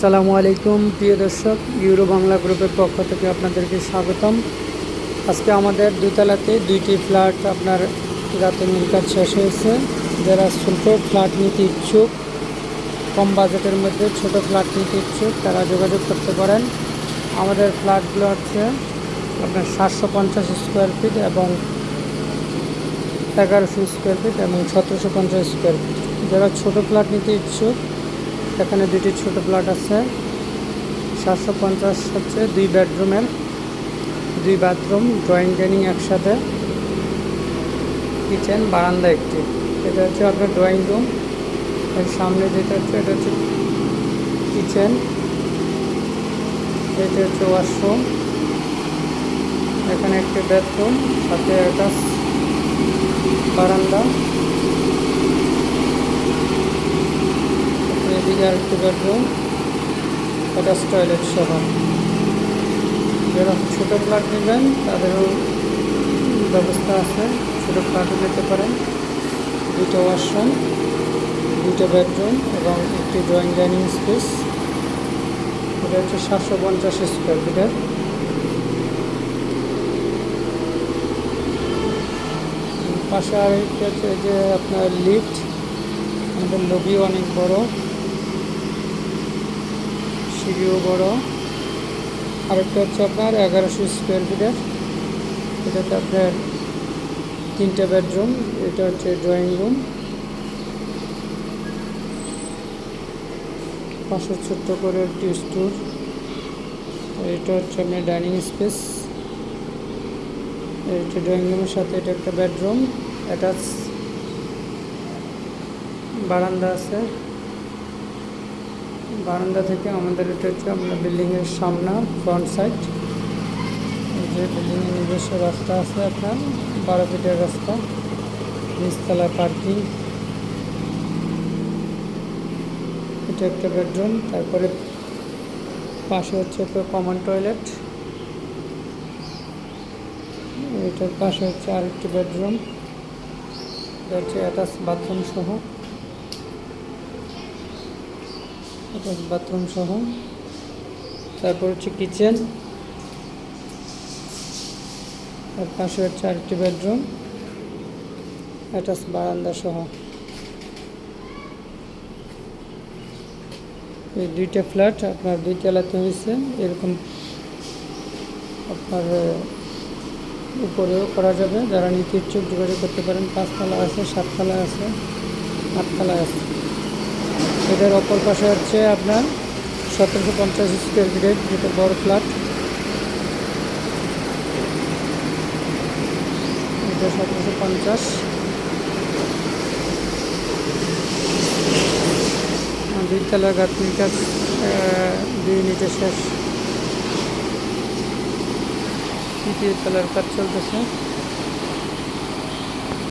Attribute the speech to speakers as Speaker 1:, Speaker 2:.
Speaker 1: আসসালামু আলাইকুম, প্রিয় দর্শক ইউরো বাংলা গ্রুপের পক্ষ থেকে আপনাদেরকে স্বাগতম। আজকে আমাদের দুতলাতে দুইটি ফ্ল্যাট আপনার মিল কাজ শেষ হয়েছে। যারা ছোটো ফ্ল্যাট নিতে ইচ্ছুক, কম বাজেটের মধ্যে ছোট ফ্ল্যাট নিতে ইচ্ছুক, তারা যোগাযোগ করতে পারেন। আমাদের ফ্ল্যাটগুলো হচ্ছে আপনার সাতশো পঞ্চাশ স্কোয়ার ফিট এবং এগারোশো স্কোয়ার ফিট এবং সতেরোশো পঞ্চাশ স্কোয়ার ফিট। যারা ছোটো ফ্ল্যাট নিতে ইচ্ছুক এখানে দুটি ছোট ফ্ল্যাট আছে। সাতশো পঞ্চাশ হচ্ছে দুই বেডরুমের, দুই বাথরুম, ড্রয়িং ডাইনিং একসাথে। কিচেন বারান্দা একটি। এটা হচ্ছে আপনার ড্রয়িং রুম। এর সামনে যেটা হচ্ছে, এটা হচ্ছে কিচেন। এটা হচ্ছে ওয়াশরুম। এখানে একটি বেডরুম সাথে একটা বারান্দা। এদিকে বেডরুম অ্যাটাচ টয়লেট সহ। যারা ছোটো ফ্ল্যাট নেবেন, তাদেরও ব্যবস্থা আছে। ছোটো ফ্ল্যাটও নিতে পারেন। দুটো ওয়াশরুম, দুটো বেডরুম এবং একটি ড্রয়িং ডাইনিং স্পেস। এটা হচ্ছে সাতশো পঞ্চাশ স্কোয়ার ফিটের। পাশে আরেকটি হচ্ছে যে আপনার লিফট, আমাদের লবিও অনেক বড়। সিঁড়িও বড়। আরেকটা হচ্ছে আপনার এগারোশো স্কোয়ার ফিটের এটাতে আপনার তিনটে বেডরুম এটা হচ্ছে ড্রয়িং রুম পাশে ছোট্ট করে একটি স্টোর এটা হচ্ছে আপনার ডাইনিং স্পেস এটা ড্রয়িং রুমের সাথে এটা একটা বেডরুম অ্যাটাচ বারান্দা আছে। বারান্দা থেকে আমাদের এটা হচ্ছে আপনার বিল্ডিংয়ের সামনে ফ্রন্ট সাইড যে বিল্ডিংয়ের নিজস্ব রাস্তা আছে আপনার বারো ফিটের রাস্তা, নিচতলা পার্কিং এটা একটা বেডরুম তারপরে পাশে হচ্ছে একটা কমন টয়লেট এটার পাশে হচ্ছে আরেকটি বেডরুম এটা হচ্ছে অ্যাটাচ বাথরুম সহ। বাথরুম সহ তারপর হচ্ছে কিচেন তার পাশে হচ্ছে আরেকটি বেডরুম অ্যাটাচ বারান্দা সহ। এই দুইটা ফ্ল্যাট আপনার দুই তলাতে হয়েছে। এরকম আপনার উপরেও করা যাবে। যারা নিতে ইচ্ছুক যোগাযোগ করতে পারেন। পাঁচতলা আছে সাততলা আছে আটতলা আছে। এটার অপর পাশে হচ্ছে আপনার সতেরোশো পঞ্চাশ স্কোয়ার ফিটের যেটা বড় ফ্ল্যাট এটা সতেরোশো পঞ্চাশ। দুই তলা গাঁথনির কাজ দুই ইউনিটের শেষ। তৃতীয় তলার কাজ চলতেছে।